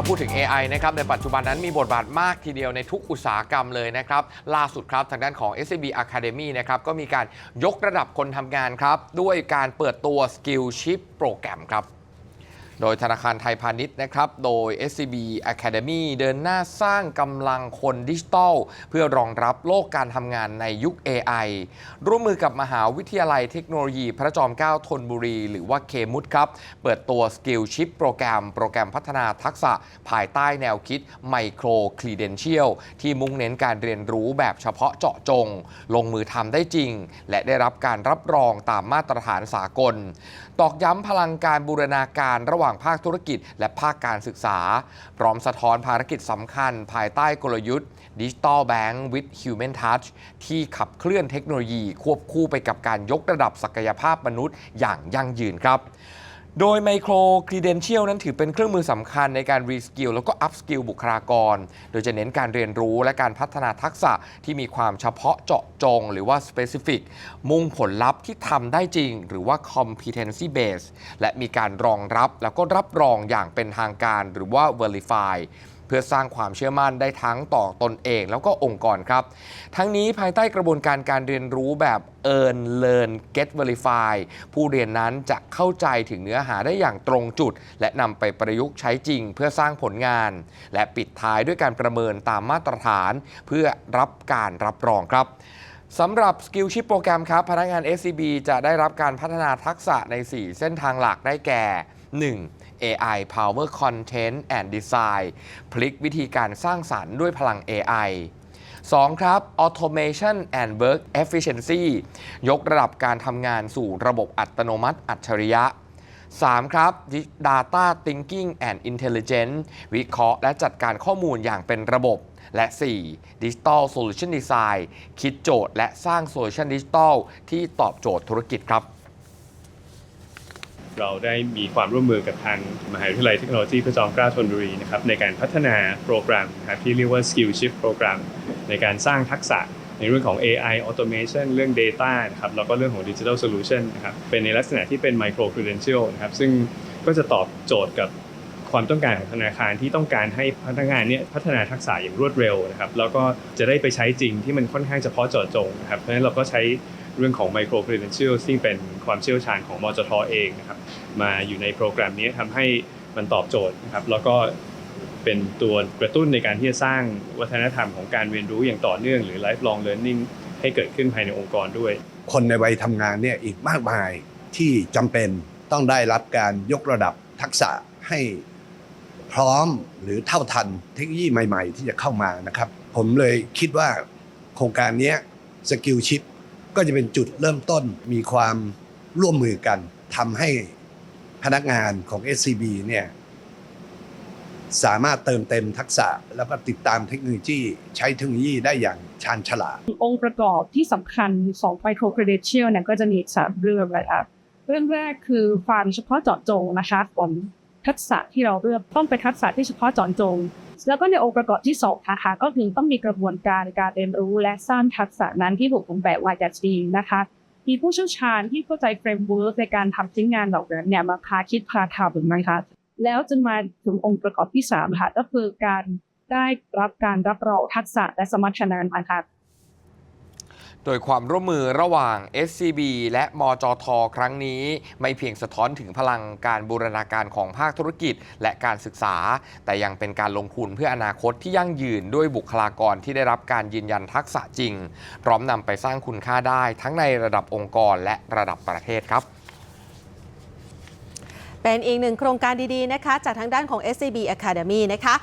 ถ้าพูดถึง AI นะครับในปัจจุบันนั้นมีบทบาทมากทีเดียวในทุกอุตสาหกรรมเลยนะครับ ล่าสุดครับทางด้านของ SCB Academy นะครับก็มีการยกระดับคนทำงานครับ ด้วยการเปิดตัว Skillship โปรแกรมครับ โดยธนาคารไทยพาณิชย์นะครับ โดย SCB Academy เดินหน้าสร้างกำลังคนดิจิทัล เพื่อรองรับโลกการทำงานในยุค AI ร่วมมือกับมหาวิทยาลัยเทคโนโลยีพระจอมเกล้าธนบุรี หรือว่าเคมุดครับ เปิดตัว Skillship โปรแกรม โปรแกรมพัฒนาทักษะภายใต้แนวคิด Micro Credential ที่มุ่งเน้นการเรียนรู้แบบเฉพาะเจาะจง ลงมือทำได้จริง และได้รับการรับรองตามมาตรฐานสากล ตอกย้ำพลังการบูรณาการระหว่างภาคธุรกิจ และภาคการศึกษา พร้อมสะท้อนภารกิจสำคัญ ภายใต้กลยุทธ์ Digital Bank with Human Touch ที่ขับเคลื่อนเทคโนโลยี ควบคู่ไปกับการยกระดับศักยภาพมนุษย์อย่างยั่งยืนครับ โดย Micro Credential นั้นถือเป็นเครื่องมือสำคัญในการรีสกิลแล้วก็อัพสกิลบุคลากร โดยจะเน้นการเรียนรู้และการพัฒนาทักษะที่มีความเฉพาะเจาะจง หรือว่า Specific มุ่งผลลัพธ์ที่ทำได้จริง หรือว่า Competency Base และมีการรองรับแล้วก็รับรองอย่างเป็นทางการหรือว่า Verify เพื่อสร้างความเชื่อมั่นได้ทั้งต่อตนเอง แล้วก็องค์กรครับ ทั้งนี้ภายใต้กระบวนการการเรียนรู้แบบ Earn Learn Get Verify ผู้เรียนนั้นจะเข้าใจถึงเนื้อหาได้อย่างตรงจุด และนำไปประยุกต์ใช้จริงเพื่อสร้างผลงาน และปิดท้ายด้วยการประเมินตามมาตรฐาน เพื่อรับการรับรองครับสำหรับ Skillship โปรแกรมครับ พนักงาน SCB จะได้รับการพัฒนาทักษะใน 4 เส้นทางหลักได้แก่ 1. AI Power Content and Design พลิกวิธีการสร้างสรรค์ด้วยพลัง AI 2. ครับ Automation and Work Efficiency ยกระดับการทำงานสู่ระบบอัตโนมัติอัจฉริยะ 3. ครับ Data Thinking and Intelligence วิเคราะห์และจัดการข้อมูลอย่างเป็นระบบ และ 4. Digital Solution Design คิดโจทย์และสร้างโซลูชันดิจิทัลที่ตอบโจทย์ธุรกิจครับ เราได้มีความร่วมมือกับทางมหาวิทยาลัยเทคโนโลยีพระจอมเกล้าธนบุรีนะครับในการพัฒนาโปรแกรมนะครับที่เรียกว่า Skill Shift โปรแกรมในการสร้างทักษะในเรื่องของ AI Automation เรื่อง Data นะครับแล้วก็เรื่องของ Digital Solution นะครับเป็นในลักษณะที่เป็น Micro Credential นะครับซึ่งก็จะตอบโจทย์กับความต้องการของธนาคารที่ต้องการให้พนักงานเนี่ยพัฒนาทักษะอย่างรวดเร็วนะครับแล้วก็จะได้ไปใช้จริงที่มันค่อนข้างเฉพาะเจาะจงนะครับเพราะฉะนั้นเราก็ใช้ เรื่องของ Micro Credential ซึ่งเป็นความเชี่ยวชาญของมจทเองนะครับมาอยู่ในโปรแกรมนี้ทำให้มันตอบโจทย์นะครับแล้วก็เป็นตัวกระตุ้นในการที่จะสร้างวัฒนธรรมของการเรียนรู้อย่างต่อเนื่อง หรือ lifelong learning ให้เกิดขึ้นภายในองค์กรด้วย คนในวัยทำงานเนี่ยอีกมากมายที่จำเป็นต้องได้รับการยกระดับทักษะให้พร้อมหรือเท่าทันเทคโนโลยีใหม่ ๆ ที่จะเข้ามานะครับ ผมเลยคิดว่าโครงการนี้สกิลชิพ ก็จะเป็นจุดเริ่มต้นมีความร่วมมือกันทำให้พนักงานของ SCB เนี่ยสามารถเติมเต็มทักษะแล้วก็ติดตามเทคโนโลยีใช้เทคโนโลยีได้อย่างชาญฉลาด องค์ประกอบที่สำคัญของ micro credential เนี่ยก็จะมีสามเรื่องนะครับเรื่องแรกคือความเฉพาะเจาะจงนะคะของทักษะที่เราเลือกต้องเป็นทักษะที่เฉพาะเจาะจง แล้วก็ในองค์ประกอบที่สองนะคะก็คือต้องมีกระบวนการในการเรียนรู้และสร้างทักษะนั้นที่ถูกออกแบบมาจากจีนนะคะมีผู้เชี่ยวชาญที่เข้าใจเฟรมเวิร์กในการทำชิ้นงานเหล่านั้นเนี่ยมาพาคิดพาทำนะคะแล้วจนมาถึงองค์ประกอบที่สามค่ะก็คือการได้รับการรับรองทักษะและสมรรถนะนะคะ โดยความร่วมมือระหว่าง SCB และมจท ครั้งนี้ ไม่เพียงสะท้อนถึงพลังการบูรณาการของภาคธุรกิจ และการศึกษา แต่ยังเป็นการลงทุนเพื่ออนาคตที่ยั่งยืนด้วยบุคลากรที่ได้รับการยืนยันทักษะจริง พร้อมนำไปสร้างคุณค่าได้ทั้งในระดับองค์กรและระดับประเทศครับเป็นอีกหนึ่งโครงการดี ๆ นะคะ จากทางด้านของ SCB Academy นะคะ